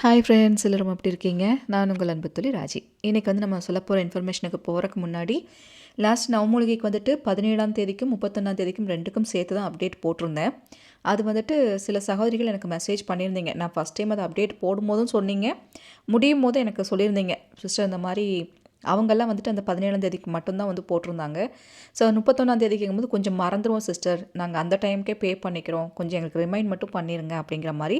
Hi friends எல்லோரும் எப்படி இருக்கீங்க? நான் உங்கள் அன்பு ராஜி. இன்றைக்கி வந்து நம்ம சொல்ல போகிற இன்ஃபர்மேஷனுக்கு போகிறக்கு முன்னாடி லாஸ்ட் நவமூலிகைக்கு வந்துட்டு பதினேழாம் தேதிக்கும் முப்பத்தொன்னாம் தேதிக்கும் ரெண்டுக்கும் சேர்த்து தான் அப்டேட் போட்டிருந்தேன். அது வந்துட்டு சில சகோதரிகள் எனக்கு மெசேஜ் பண்ணியிருந்தீங்க. நான் ஃபஸ்ட் டைம் அதை அப்டேட் போடும்போதும் சொன்னீங்க. முடியும் போதும் எனக்கு சொல்லியிருந்தீங்க. சிஸ்டர் இந்த மாதிரி அவங்கெல்லாம் வந்துட்டு அந்த பதினேழாம் தேதிக்கு மட்டும்தான் வந்து போட்டிருந்தாங்க. ஸோ முப்பத்தொன்னாம் தேதிக்குங்கும்போது கொஞ்சம் மறந்துடுவோம் சிஸ்டர் நாங்கள் அந்த டைமுக்கே பே பண்ணிக்கிறோம். கொஞ்சம் எங்களுக்கு ரிமைண்ட் மட்டும் பண்ணிடுங்க அப்படிங்கிற மாதிரி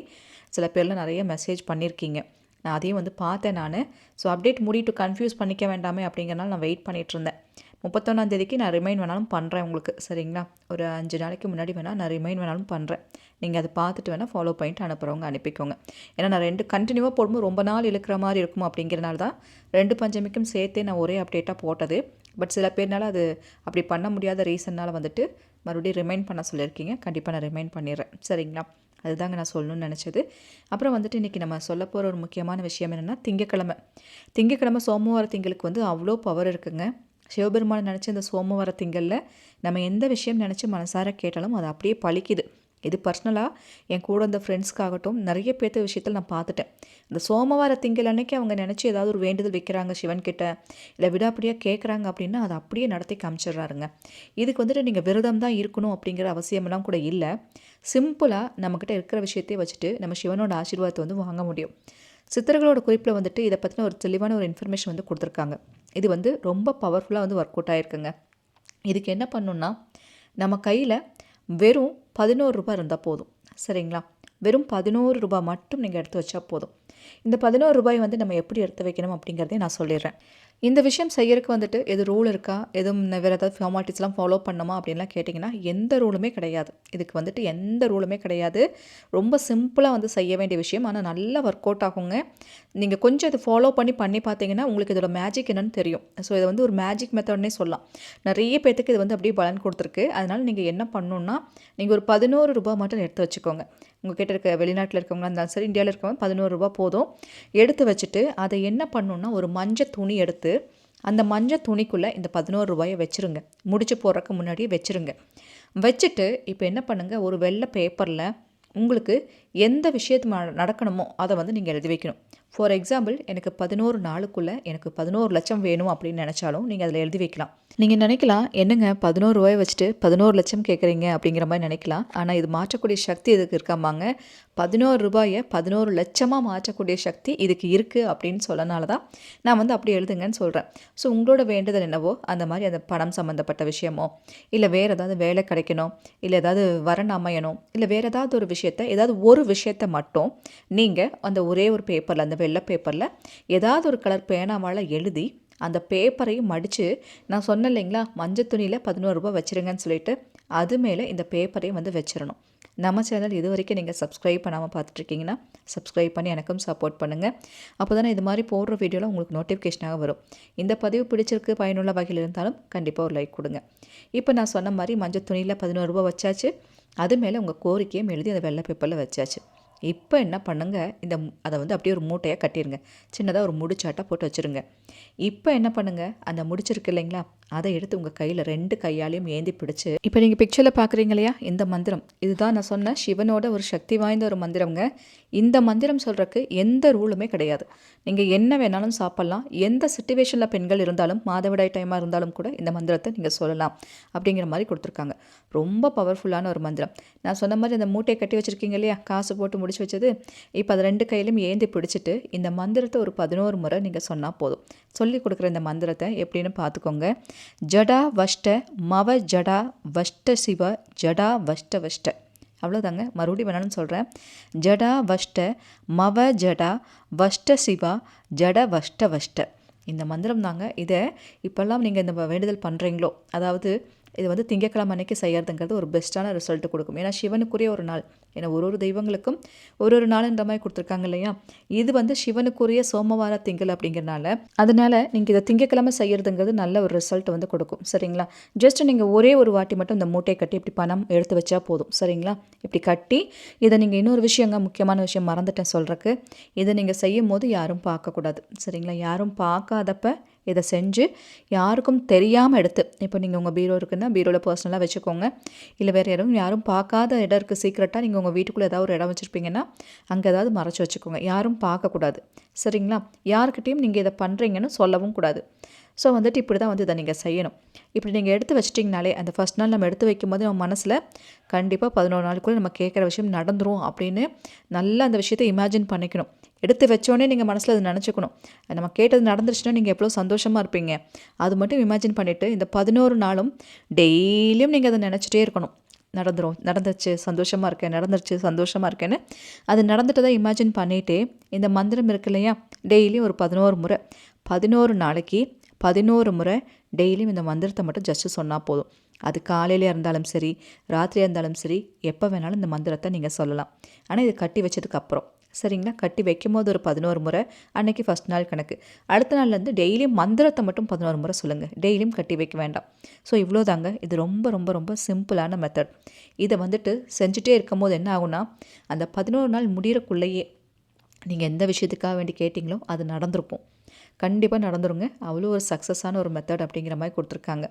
சில பேர்லாம் நிறைய மெசேஜ் பண்ணியிருக்கீங்க நான் அதையும் வந்து பார்த்தேன் நான். ஸோ அப்டேட் முடிட்டு கன்ஃபியூஸ் பண்ணிக்க வேண்டாமே அப்படிங்கிறனால நான் வெயிட் பண்ணிகிட்டு இருந்தேன். முப்பத்தொன்னாம் தேதிக்கு நான் ரிமைண்ட் வேணாலும் பண்ணுறேன் உங்களுக்கு. சரிங்களா? ஒரு அஞ்சு நாளைக்கு முன்னாடி வேணால் நான் ரிமைண்ட் வேணாலும் பண்ணுறேன் நீங்கள் அதை பார்த்துட்டு வேணால் ஃபாலோ பண்ணிட்டு அனுப்புகிறவங்க அனுப்பிக்கோங்க. ஏன்னா நான் ரெண்டு கண்டினியூவாக போடும்போது ரொம்ப நாள் இழுக்கிற மாதிரி இருக்கும் அப்படிங்கிறனால தான் ரெண்டு பஞ்சமிக்கும் சேர்த்தே நான் ஒரே அப்டேட்டாக போட்டது. பட் சில பேர்னால அது அப்படி பண்ண முடியாத ரீசன்னால் வந்துட்டு மறுபடியும் ரிமைண்ட் பண்ண சொல்லியிருக்கீங்க. கண்டிப்பாக நான் ரிமைண்ட் பண்ணிடுறேன். சரிங்களா? அதுதாங்க நான் சொல்லணும்னு நினச்சது. அப்புறம் வந்துட்டு இன்றைக்கி நம்ம சொல்ல போகிற ஒரு முக்கியமான விஷயம் என்னென்னா திங்கக்கிழமை. திங்கக்கிழமை சோமவார திங்களுக்கு வந்து அவ்வளோ பவர் இருக்குங்க. சிவபெருமானை நினச்சி இந்த சோமவார திங்களில் நம்ம எந்த விஷயம் நினச்சி மனசார கேட்டாலும் அது அப்படியே பழிக்குது. இது பர்சனலாக என் கூட இந்த ஃப்ரெண்ட்ஸ்க்காகட்டும் நிறைய பேர்த்த விஷயத்தில் நான் பார்த்துட்டேன். இந்த சோமவார திங்கள் அன்னைக்கு அவங்க நினச்சி ஏதாவது ஒரு வேண்டுதல் வைக்கிறாங்க சிவன்கிட்ட இல்லை விடாப்படியாக கேட்குறாங்க அப்படின்னா அதை அப்படியே நடத்தி காமிச்சிடுறாருங்க. இதுக்கு வந்துட்டு நீங்கள் விரதம் தான் இருக்கணும் அப்படிங்கிற அவசியமெல்லாம் கூட இல்லை. சிம்பிளாக நம்மக்கிட்ட இருக்கிற விஷயத்தையே வச்சுட்டு நம்ம சிவனோட ஆசீர்வாதத்தை வந்து வாங்க முடியும். சித்தர்களோட குறிப்பில் வந்துட்டு இதை பற்றின ஒரு தெளிவான ஒரு இன்ஃபர்மேஷன் வந்து கொடுத்துருக்காங்க. இது வந்து ரொம்ப பவர்ஃபுல்லாக வந்து ஒர்க் அவுட் ஆகிருக்குங்க இதுக்கு என்ன பண்ணணுன்னா நம்ம கையில் வெறும் பதினோரு ரூபாய் இருந்தால் போதும். சரிங்களா? வெறும் பதினோரு ரூபாய் மட்டும் நீங்கள் எடுத்து வச்சா போதும். இந்த பதினோரு ரூபாய் வந்து நம்ம எப்படி எடுத்து வைக்கணும் அப்படிங்கிறதையும் நான் சொல்லிடுறேன். இந்த விஷயம் செய்யறதுக்கு வந்துட்டு எது ரூல் இருக்கா? எதுவும் வேறு ஏதாவது ஃபார்மாலிட்டிஸ்லாம் ஃபாலோ பண்ணணுமா அப்படின்லாம் கேட்டிங்கன்னா எந்த ரூலுமே கிடையாது. இதுக்கு வந்துட்டு எந்த ரூலுமே கிடையாது. ரொம்ப சிம்பிளாக வந்து செய்ய வேண்டிய விஷயம். ஆனால் நல்லா ஒர்க் அவுட் ஆகுங்க. நீங்கள் கொஞ்சம் இதை ஃபாலோ பண்ணி பண்ணி பார்த்தீங்கன்னா உங்களுக்கு இதோட மேஜிக் என்னன்னு தெரியும். ஸோ இதை வந்து ஒரு மேஜிக் மெத்தட்னே சொல்லலாம். நிறைய பேர்த்துக்கு இது வந்து அப்படியே பலன் கொடுத்துருக்கு. அதனால் நீங்கள் என்ன பண்ணணுன்னா நீங்கள் ஒரு பதினோரு ரூபாய் மட்டும் எடுத்து வச்சுக்கோங்க. உங்ககிட்ட இருக்க வெளிநாட்டில் இருக்கவங்களா இருந்தாலும் சரி இந்தியாவில் இருக்கவங்க பதினோரு ரூபா போதும். எடுத்து வச்சுட்டு அதை என்ன பண்ணணுன்னா ஒரு மஞ்சள் துணி எடுத்து அந்த மஞ்சள் துணிக்குள்ளே இந்த பதினோரு ரூபாயை வச்சுருங்க. முடிச்சு போடுறக்கு முன்னாடியே வச்சுருங்க. வச்சுட்டு இப்போ என்ன பண்ணுங்கள் ஒரு வெள்ளை பேப்பரில் உங்களுக்கு எந்த விஷயத்து நடக்கணுமோ அதை வந்து நீங்கள் எழுதி வைக்கணும். ஃபார் எக்ஸாம்பிள் எனக்கு பதினோரு நாளுக்குள்ளே எனக்கு பதினோரு லட்சம் வேணும் அப்படின்னு நினச்சாலும் நீங்கள் அதில் எழுதி வைக்கலாம். நீங்கள் நினைக்கலாம் என்னங்க பதினோரு ரூபாய் வச்சுட்டு பதினோரு லட்சம் கேட்குறீங்க அப்படிங்கிற மாதிரி நினைக்கலாம். ஆனால் இது மாற்றக்கூடிய சக்தி இதுக்கு இருக்காமாங்க. பதினோரு ரூபாயை பதினோரு லட்சமாக மாற்றக்கூடிய சக்தி இதுக்கு இருக்குது அப்படின்னு சொல்லனால தான் நான் வந்து அப்படி எழுதுங்கன்னு சொல்கிறேன் ஸோ உங்களோட வேண்டுதல் என்னவோ அந்த மாதிரி அந்த பணம் சம்மந்தப்பட்ட விஷயமோ இல்லை வேறு ஏதாவது வேலை கிடைக்கணும் இல்லை ஏதாவது வரன் அமையணும் இல்லை வேறு ஏதாவது ஒரு விஷயத்த ஏதாவது ஒரு விஷயத்த மட்டும் நீங்கள் அந்த ஒரே ஒரு பேப்பரில் அந்த வெள்ளை பேப்பரில் ஏதாவது ஒரு கலர் பேனாவால் எழுதி அந்த பேப்பரையும் மடித்து நான் சொன்னேன் இல்லைங்களா மஞ்சள் துணியில் பதினோரு ரூபாய் வச்சுருங்கன்னு சொல்லிட்டு அது மேலே இந்த பேப்பரையும் வந்து வச்சிடணும் நம்ம சேனல் இது வரைக்கும் நீங்கள் சப்ஸ்கிரைப் பண்ணாமல் பார்த்துட்ருக்கீங்கன்னா சப்ஸ்கிரைப் பண்ணி எனக்கும் சப்போர்ட் பண்ணுங்கள் அப்போ தானே இது மாதிரி போடுற வீடியோவில் உங்களுக்கு நோட்டிஃபிகேஷனாக வரும். இந்த பதிவு பிடிச்சிருக்கு பயனுள்ள வகையில் இருந்தாலும் கண்டிப்பாக ஒரு லைக் கொடுங்க. இப்போ நான் சொன்ன மாதிரி மஞ்சள் துணியில் பதினோரு ரூபா வச்சாச்சு. அது மேலே உங்கள் கோரிக்கையும் எழுதி அந்த வெள்ளை பேப்பரில் வச்சாச்சு. இப்போ என்ன பண்ணுங்கள் இந்த அதை வந்து அப்படியே ஒரு மூட்டையாக கட்டிடுங்க சின்னதாக ஒரு முடிச்சாட்டாக போட்டு வச்சுருங்க. இப்போ என்ன பண்ணுங்கள் அந்த முடிச்சிருக்கு இல்லைங்களா? அதை எடுத்து உங்கள் கையில் ரெண்டு கையாலையும் ஏந்தி பிடிச்சி இப்போ நீங்கள் பிக்சரில் பார்க்குறீங்க இல்லையா? இந்த மந்திரம். இதுதான் நான் சொன்ன சிவனோட ஒரு சக்தி வாய்ந்த ஒரு மந்திரம்ங்க. இந்த மந்திரம் சொல்கிறக்கு எந்த ரூலுமே கிடையாது. நீங்கள் என்ன வேணாலும் சாப்பிட்லாம். எந்த சுச்சுவேஷனில் பெண்கள் இருந்தாலும் மாதவிடாய் டைமாக இருந்தாலும் கூட இந்த மந்திரத்தை நீங்கள் சொல்லலாம். அப்படிங்கிற மாதிரி கொடுத்துருக்காங்க. ரொம்ப பவர்ஃபுல்லான ஒரு மந்திரம். நான் சொன்ன மாதிரி அந்த மூட்டையை கட்டி வச்சுருக்கீங்க இல்லையா? காசு போட்டு முடிச்சு வச்சது. இப்போ அதை ரெண்டு கையிலும் ஏந்தி பிடிச்சிட்டு இந்த மந்திரத்தை ஒரு பதினோரு முறை நீங்கள் சொன்னால் போதும். சொல்லி கொடுக்குற இந்த மந்திரத்தை எப்படின்னு பார்த்துக்கோங்க. ஜடா வஷ்ட மவ ஜடா வஷ்ட சிவ ஜடா வஷ்ட வஷ்ட. அவ்வளோதாங்க மறுபடியும் வேணாலும் சொல்கிறேன் ஜடா வஷ்ட மவ ஜடா வஷ்ட சிவா ஜட வஷ்ட வஷ்ட. இந்த மந்திரம் தாங்க இதை இப்போல்லாம் நீங்கள் இந்த வேண்டுதல் பண்ணுறீங்களோ அதாவது இது வந்து திங்கக்கிழமை அன்னைக்கு செய்கிறதுங்கிறது ஒரு பெஸ்ட்டான ரிசல்ட் கொடுக்கும். ஏன்னா சிவனுக்குரிய ஒரு நாள். ஏன்னா ஒரு ஒரு தெய்வங்களுக்கும் ஒரு ஒரு நாளுன்ற மாதிரி கொடுத்துருக்காங்க இல்லையா? இது வந்து சிவனுக்குரிய சோமவார திங்கள் அப்படிங்கிறனால அதனால நீங்கள் இதை திங்கக்கிழமை செய்கிறதுங்கிறது நல்ல ஒரு ரிசல்ட் வந்து கொடுக்கும். சரிங்களா? ஜஸ்ட் நீங்கள் ஒரே ஒரு வாட்டி மட்டும் இந்த மூட்டையை கட்டி இப்படி பணம் எடுத்து வச்சா போதும். சரிங்களா? இப்படி கட்டி இதை நீங்கள் இன்னொரு விஷயங்க முக்கியமான விஷயம் மறந்துட்டேன் சொல்கிறக்கு இதை நீங்கள் செய்யும் போது யாரும் பார்க்கக்கூடாது. சரிங்களா? யாரும் பார்க்காதப்ப இதை செஞ்சு யாருக்கும் தெரியாமல் எடுத்து. இப்போ நீங்கள் உங்கள் பீரோ இருக்குன்னா பீரோவில் பர்சனலாக வச்சுக்கோங்க. இல்லை வேறு யாரும் யாரும் பார்க்காத இடம் இருக்குது சீக்கிரட்டாக நீங்கள் உங்கள் வீட்டுக்குள்ளே ஏதாவது ஒரு இடம் வச்சுருப்பீங்கன்னா அங்கே ஏதாவது மறைச்சி வச்சுக்கோங்க. யாரும் பார்க்கக்கூடாது. சரிங்களா? யாருக்கிட்டேயும் நீங்கள் இதை பண்ணுறீங்கன்னு சொல்லவும் கூடாது. ஸோ வந்துட்டு இப்படி தான் வந்து இதை நீங்கள் செய்யணும். இப்படி நீங்கள் எடுத்து வச்சிட்டிங்கனாலே அந்த ஃபஸ்ட் நாள் நம்ம எடுத்து வைக்கும்போது நம்ம மனசில் கண்டிப்பாக பதினோரு நாளுக்குள்ளே நம்ம கேட்குற விஷயம் நடந்துரும் அப்படின்னு நல்லா அந்த விஷயத்தை இமேஜின் பண்ணிக்கணும். எடுத்து வச்சோடனே நீங்கள் மனசில் அதை நினச்சிக்கணும். நம்ம கேட்டது நடந்துருச்சுன்னா நீங்கள் எவ்வளோ சந்தோஷமாக இருப்பீங்க. அது மட்டும் இமேஜின் பண்ணிவிட்டு இந்த பதினோரு நாளும் டெய்லியும் நீங்கள் அதை நினச்சிட்டே இருக்கணும். நடந்துரும். நடந்துச்சு சந்தோஷமாக இருக்கேன் நடந்துருச்சு சந்தோஷமாக இருக்கேன்னு. அது நடந்துட்டதை இமேஜின் பண்ணிகிட்டே இந்த மந்திரம் இருக்கு இல்லையா? டெய்லியும் ஒரு பதினோரு முறை. பதினோரு நாளைக்கு பதினோரு முறை டெய்லியும் இந்த மந்திரத்தை மட்டும் ஜஸ்ட்டு சொன்னால் போதும். அது காலையிலே இருந்தாலும் சரி ராத்திரியாக இருந்தாலும் சரி எப்போ வேணாலும் இந்த மந்திரத்தை நீங்கள் சொல்லலாம். ஆனால் இது கட்டி வச்சதுக்கப்புறம் சரிங்களா? கட்டி வைக்கும் போது ஒரு பதினோரு முறை அன்னைக்கு ஃபஸ்ட் நாள் கணக்கு. அடுத்த நாள்லேருந்து டெய்லியும் மந்திரத்தை மட்டும் பதினோரு முறை சொல்லுங்கள் டெய்லியும் கட்டி வைக்க வேண்டாம். ஸோ இவ்வளோ தாங்க இது ரொம்ப ரொம்ப ரொம்ப சிம்பிளான மெத்தட் இதை வந்துட்டு செஞ்சுட்டே இருக்கும் போது என்ன ஆகும்னா அந்த பதினோரு நாள் முடிகிறக்குள்ளேயே நீங்கள் எந்த விஷயத்துக்காக வேண்டி கேட்டிங்களோ அது நடந்திருக்கும். கண்டிப்பாக நடந்துருங்க. அவ்வளோ ஒரு சக்ஸஸான ஒரு மெத்தட் அப்படிங்கிற மாதிரி கொடுத்துருக்காங்க.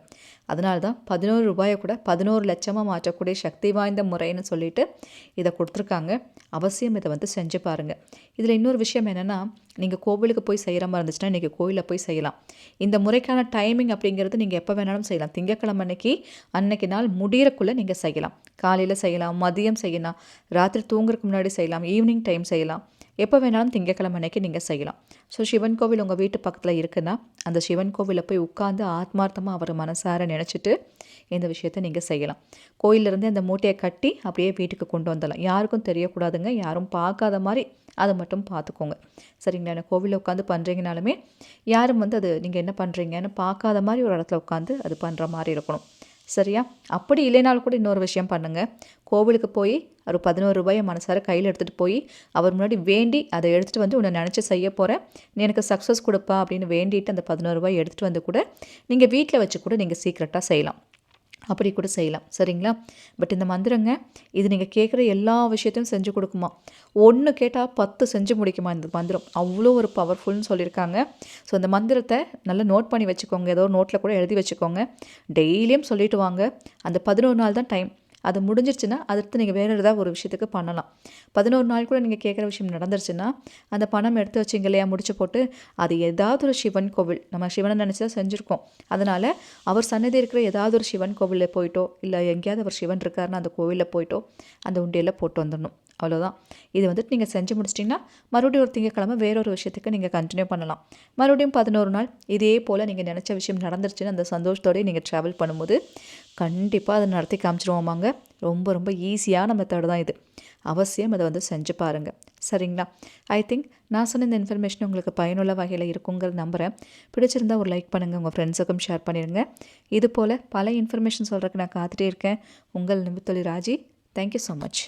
அதனால தான் பதினோரு ரூபாயை கூட பதினோரு லட்சமாக மாற்றக்கூடிய சக்தி வாய்ந்த முறைன்னு சொல்லிட்டு இதை கொடுத்துருக்காங்க. அவசியம் இதை வந்து செஞ்சு பாருங்கள் இதில் இன்னொரு விஷயம் என்னென்னா நீங்கள் கோவிலுக்கு போய் செய்கிற மாதிரி இருந்துச்சுன்னா இன்றைக்கி கோவிலில் போய் செய்யலாம். இந்த முறைக்கான டைமிங் அப்படிங்கிறது நீங்கள் எப்போ வேணாலும் செய்யலாம். திங்கக்கிழமை அன்னைக்கு அன்னைக்கு நாள் முடியறக்குள்ளே நீங்கள் செய்யலாம். காலையில் செய்யலாம் மதியம் செய்யலாம் ராத்திரி தூங்குறதுக்கு முன்னாடி செய்யலாம் ஈவினிங் டைம் செய்யலாம். எப்போ வேணாலும் திங்கக்கிழமை அன்னைக்கு நீங்கள் செய்யலாம். ஸோ சிவன் கோவில் உங்கள் வீட்டு பக்கத்தில் இருக்குன்னா அந்த சிவன் கோவிலில் போய் உட்காந்து ஆத்மார்த்தமாக அவர் மனசார நினச்சிட்டு இந்த விஷயத்தை நீங்கள் செய்யலாம். கோயிலிருந்து அந்த மூட்டையை கட்டி அப்படியே வீட்டுக்கு கொண்டு வந்துடலாம். யாருக்கும் தெரியக்கூடாதுங்க. யாரும் பார்க்காத மாதிரி அதை மட்டும் பார்த்துக்கோங்க. சரிங்களா? எனக்கு கோவிலில் உட்காந்து பண்ணுறீங்கனாலுமே யாரும் வந்து அது நீங்கள் என்ன பண்ணுறீங்கன்னு பார்க்காத மாதிரி ஒரு இடத்துல உட்காந்து அது பண்ணுற மாதிரி இருக்கணும். சரியா? அப்படி இல்லைனாலும் கூட இன்னொரு விஷயம் பண்ணுங்கள் கோவிலுக்கு போய் ஒரு பதினோரு ரூபாயை மனசார கையில் எடுத்துகிட்டு போய் அவர் முன்னாடி வேண்டி அதை எடுத்துகிட்டு வந்து உன்னை நினச்சி செய்ய போகிறேன் நீ எனக்கு சக்ஸஸ் கொடுப்பா அப்படின்னு வேண்டிட்டு அந்த பதினோரு ரூபாய் எடுத்துகிட்டு வந்து கூட நீங்கள் வீட்டில் வச்சு கூட நீங்கள் சீக்கிரட்டாக செய்யலாம். அப்படி கூட செய்யலாம். சரிங்களா? பட் இந்த மந்திரங்க இது நீங்கள் கேட்குற எல்லா விஷயத்தையும் செஞ்சு கொடுக்குமா? ஒன்று கேட்டால் பத்து செஞ்சு முடிக்குமா இந்த மந்திரம்? அவ்வளோ ஒரு பவர்ஃபுல்னு சொல்லியிருக்காங்க. ஸோ இந்த மந்திரத்தை நல்லா நோட் பண்ணி வச்சுக்கோங்க. ஏதோ நோட்டில் கூட எழுதி வச்சுக்கோங்க. டெய்லியும் சொல்லிட்டு வாங்க. அந்த பதினோரு நாள் தான் டைம் அது முடிஞ்சிருச்சுன்னா அடுத்து நீங்கள் வேறு ஏதாவது ஒரு விஷயத்துக்கு பண்ணலாம். பதினோரு நாள் கூட நீங்கள் கேட்குற விஷயம் நடந்துருச்சுன்னா அந்த பணம் எடுத்து வச்சிங்க இல்லையா முடிச்சு போட்டு அது ஏதாவது ஒரு சிவன் கோவில். நம்ம சிவனை நினச்சி தான் செஞ்சுருக்கோம். அதனால் அவர் சன்னதி இருக்கிற ஏதாவது ஒரு சிவன் கோவிலில் போயிட்டோ இல்லை எங்கேயாவது அவர் சிவன் இருக்காருன்னா அந்த கோவிலில் போயிட்டோ அந்த உண்டியில் போட்டு வந்துடணும். அவ்வளோதான் இது வந்துட்டு நீங்கள் செஞ்சு முடிச்சிட்டிங்கன்னா மறுபடியும் ஒரு திங்கக்கிழமை வேறொரு விஷயத்துக்கு நீங்கள் கண்டினியூ பண்ணலாம். மறுபடியும் பதினோரு நாள் இதே போல் நீங்கள் நினச்ச விஷயம் நடந்துருச்சுன்னு அந்த சந்தோஷத்தோடய நீங்கள் ட்ராவல் பண்ணும்போது கண்டிப்பாக அதை நடத்தி காமிச்சிருவோமாங்க. ரொம்ப ரொம்ப ஈஸியான மெத்தட் தான் இது. அவசியம் அதை வந்து செஞ்சு பாருங்கள் சரிங்களா? ஐ திங்க் நான் சொன்ன இந்த இன்ஃபர்மேஷன் உங்களுக்கு பயனுள்ள வகையில் இருக்குங்கிற நம்புகிறேன் பிடிச்சிருந்தால் ஒரு லைக் பண்ணுங்கள் உங்கள் ஃப்ரெண்ட்ஸுக்கும் ஷேர் பண்ணிடுங்க. இது போல் பல இன்ஃபர்மேஷன் சொல்கிறதுக்கு நான் காத்துட்டே இருக்கேன். உங்கள் நிமித்தொழி Raji. Thank you so much